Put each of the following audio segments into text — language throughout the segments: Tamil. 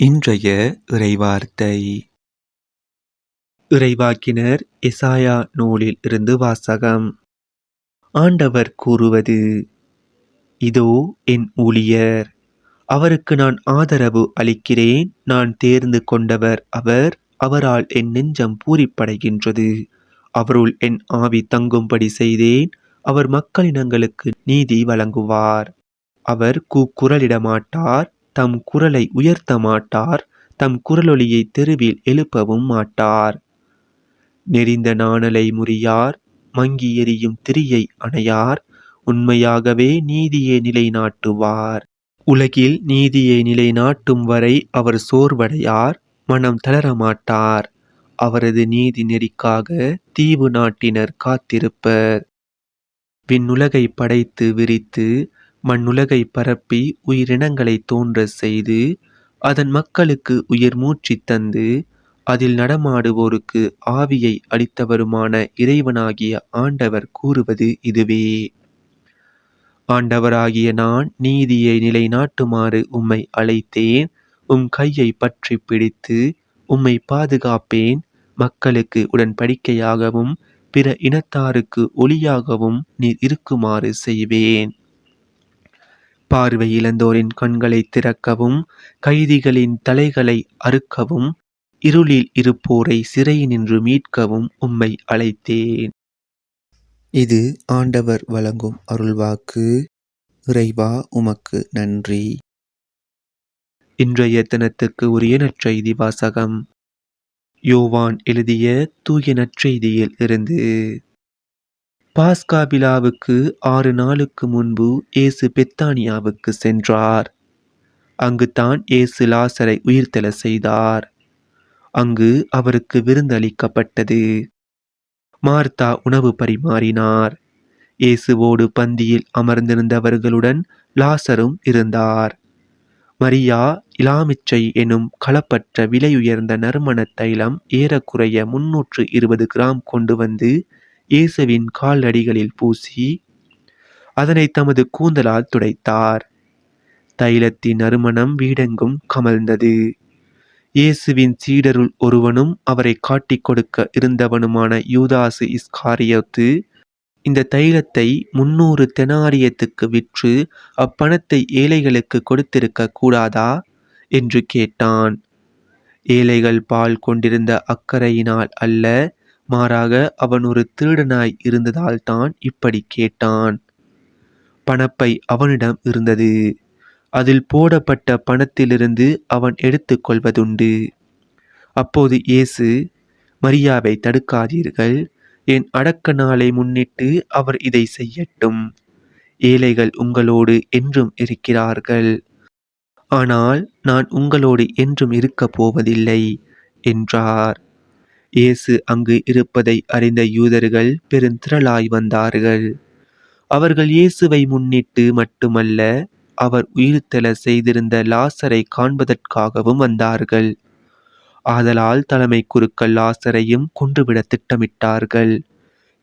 இன்றைய இறைவார்த்தை. இறைவாக்கினர் எசாயா நூலில் இருந்து வாசகம். ஆண்டவர் கூறுவது இதோ என் ஊழியர் அவருக்கு நான் ஆதரவு அளிக்கிறேன். நான் தேர்ந்து கொண்டவர் அவர் அவரால் என் நெஞ்சம் பூரிப்படைகின்றது. அவருள் என் ஆவி தங்கும்படி செய்தேன். அவர் மக்களினங்களுக்கு நீதி வழங்குவார். அவர் கூக்குரலிட மாட்டார் தம் குரலை உயர்த்த மாட்டார் தம் குரலொலியை தெருவில் எழுப்பவும் மாட்டார். நெறிந்த நாணலை முறியார் மங்கி எரியும் திரியை அணையார் உண்மையாகவே நீதியை நிலைநாட்டுவார். உலகில் நீதியை நிலைநாட்டும் வரை அவர் சோர்வடையார் மனம் தளரமாட்டார் அவரது நீதி நெறிக்காக தீவு நாட்டினர் காத்திருப்பர். விண்ணுலகை படைத்து விரித்து மண்ணுலகை பரப்பி உயிரினங்களை தோன்ற செய்து அதன் மக்களுக்கு உயிர் மூச்சு தந்து அதில் நடமாடுவோருக்கு ஆவியை அளித்தவருமான இறைவனாகிய ஆண்டவர் கூறுவது இதுவே. ஆண்டவராகிய நான் நீதியை நிலைநாட்டுமாறு உம்மை அழைத்தேன். உம் கையை பற்றி பிடித்து உம்மை பாதுகாப்பேன். மக்களுக்கு உடன்படிக்கையாகவும் பிற இனத்தாருக்கு ஒளியாகவும் நீர் இருக்குமாறு செய்வேன். பார்வை இழந்தோரின் கண்களை திறக்கவும் கைதிகளின் தலைகளை அறுக்கவும் இருளில் இருப்போரை சிறையினின்று மீட்கவும் உம்மை அழைத்தேன். இது ஆண்டவர் வழங்கும் அருள்வாக்கு. இறைவா உமக்கு நன்றி. இன்றைய தினத்துக்கு உரிய நற்செய்தி வாசகம். யோவான் எழுதிய தூய நற்செய்தியில் இருந்து. பாஸ்கா விழாவுக்கு ஆறு நாளுக்கு முன்பு இயேசு பெத்தானியாவுக்கு சென்றார். அங்கு தான் இயேசு லாசரை உயிர்த்தெழ செய்தார். அங்கு அவருக்கு விருந்தளிக்கப்பட்டது மார்த்தா உணவு பரிமாறினார். இயேசுவோடு பந்தியில் அமர்ந்திருந்தவர்களுடன் லாசரும் இருந்தார். மரியா இலாமிச்சை எனும் களப்பற்ற விலையுயர்ந்த நறுமண தைலம் ஏறக்குறைய முன்னூற்று இருபது கிராம் கொண்டு வந்து இயேசுவின் காலடிகளில் பூசி அதனை தமது கூந்தலால் துடைத்தார். தைலத்தின் நறுமணம் வீடெங்கும் கமழ்ந்தது. இயேசுவின் சீடருள் ஒருவனும் அவரை காட்டிக் கொடுக்க இருந்தவனுமான யூதாசு இஸ்காரியோத்து இந்த தைலத்தை முன்னூறு தெனாரியத்துக்கு விற்று அப்பணத்தை ஏழைகளுக்கு கொடுத்திருக்க கூடாதா? என்று கேட்டான். ஏழைகள் பால் கொண்டிருந்த அக்கறையினால் அல்ல மாறாக அவன் ஒரு திருடனாய் இருந்ததால் தான் இப்படி கேட்டான். பணப்பை அவனிடம் இருந்தது. அதில் போடப்பட்ட பணத்திலிருந்து அவன் எடுத்து கொள்வதுண்டு. அப்போது இயேசு மரியாவை தடுக்காதீர்கள். என் அடக்க நாளை முன்னிட்டு அவர் இதை செய்யட்டும். ஏழைகள் உங்களோடு என்றும் இருக்கிறார்கள். ஆனால் நான் உங்களோடு என்றும் இருக்கப் போவதில்லை என்றார். இயேசு அங்கு இருப்பதை அறிந்த யூதர்கள் பெருந்திரளாய் வந்தார்கள். அவர்கள் இயேசுவை முன்னிட்டு மட்டுமல்ல அவர் உயிர்த்தெழ செய்திருந்த லாசரை காண்பதற்காகவும் வந்தார்கள். ஆதலால் தலைமை குருக்கள் லாசரையும் கொன்றுவிட திட்டமிட்டார்கள்.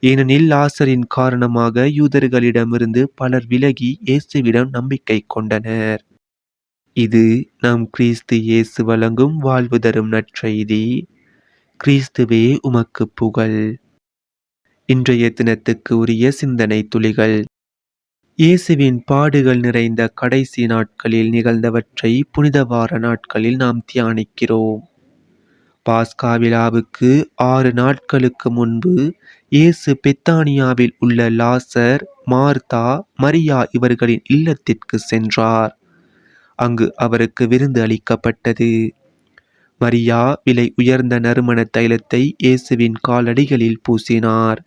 ஏனெனில் லாசரின் காரணமாக யூதர்களிடமிருந்து பலர் விலகி இயேசுவிடம் நம்பிக்கை கொண்டனர். இது நம் கிறிஸ்து இயேசு வழங்கும் வாழ்வு தரும் நற்செய்தி. கிறிஸ்துவே உமக்கு புகழ். இன்றைய தினத்துக்கு உரிய சிந்தனை துளிகள். இயேசுவின் பாடுகள் நிறைந்த கடைசி நாட்களில் நிகழ்ந்தவற்றை புனித வார நாட்களில் நாம் தியானிக்கிறோம். பாஸ்கா விழாவுக்கு ஆறு நாட்களுக்கு முன்பு இயேசு பெத்தானியாவில் உள்ள லாசர் மார்த்தா மரியா இவர்களின் இல்லத்திற்கு சென்றார். அங்கு அவருக்கு விருந்து அளிக்கப்பட்டது. மரியா விலை உயர்ந்த நறுமண தைலத்தை இயேசுவின் காலடிகளில் பூசினார்.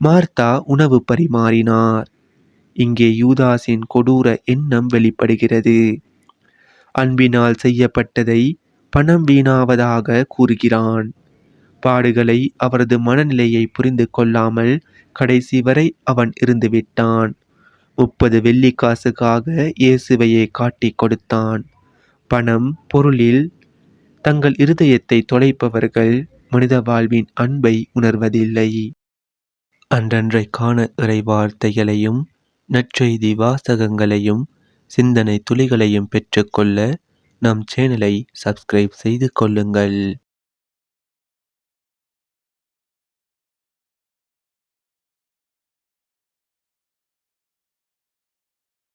மார்த்தா உணவு பரிமாறினார். இங்கே யூதாஸின் கொடூர எண்ணம் வெளிப்படுகிறது. அன்பினால் செய்யப்பட்டதை பணம் வீணாவதாக கூறுகிறான். பாடுகளை அவரது மனநிலையை புரிந்து கொள்ளாமல் கடைசி வரை அவன் இருந்துவிட்டான் முப்பது வெள்ளி காசுக்காக இயேசுவையே காட்டிக் கொடுத்தான். பணம் பொருளில் தங்கள் இருதயத்தை தொலைப்பவர்கள் மனித வாழ்வின் அன்பை உணர்வதில்லை. அன்றன்றைக்கான இறை வார்த்தைகளையும் நற்செய்தி வாசகங்களையும் சிந்தனை துளிகளையும் பெற்றுக்கொள்ள நம் சேனலை சப்ஸ்கிரைப் செய்து கொள்ளுங்கள்.